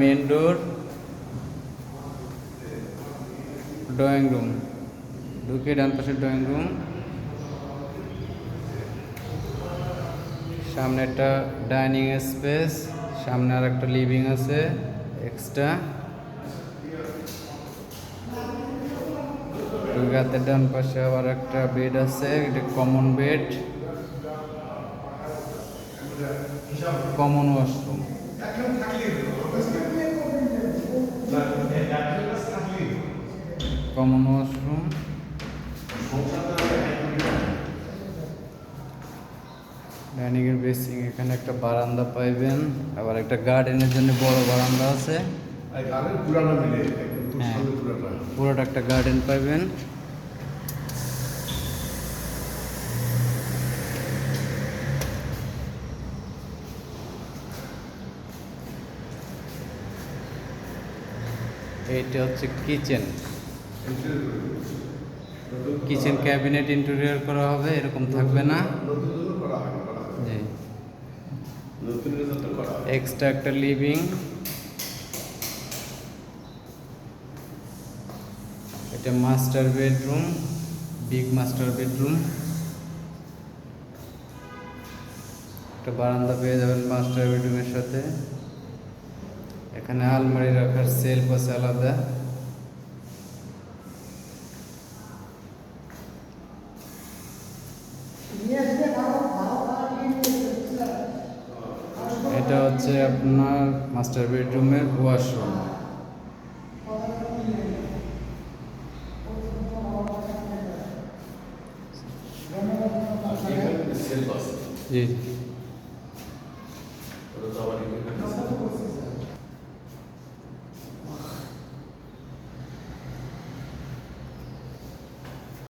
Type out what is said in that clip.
Main ডোর drawing room. ঢুকে ডান পাশে drawing room. সামনে একটা ডাইনিং স্পেস, সামনে আর একটা লিভিং আছে, এক্সট্রা। ডান পাশে আবার একটা বেড আছে, এটা common bed. Common washroom common washroom dining এর বেসিং এখানে একটা বারান্দা পাইবেন। আবার একটা গার্ডেনের জন্য বড় বারান্দা আছে। একদম হ্যাঁ। পুরোটা একটা গার্ডেন পাইবেন। এইটা হচ্ছে কিচেন কিচেন ক্যাবিনেট ইন্টেরিয়র করা হবে, এরকম থাকবে না। এক্সট্রা একটা লিভিং এটা master bedroom big master bedroom একটা বারান্দা পেয়ে যাবেন মাস্টার বেডরুমের সাথে। এখানে আলমারি রাখার সেলফ আছে আলাদা। এটা হচ্ছে আপনার মাস্টার বেডরুমের ওয়াশরুম জি।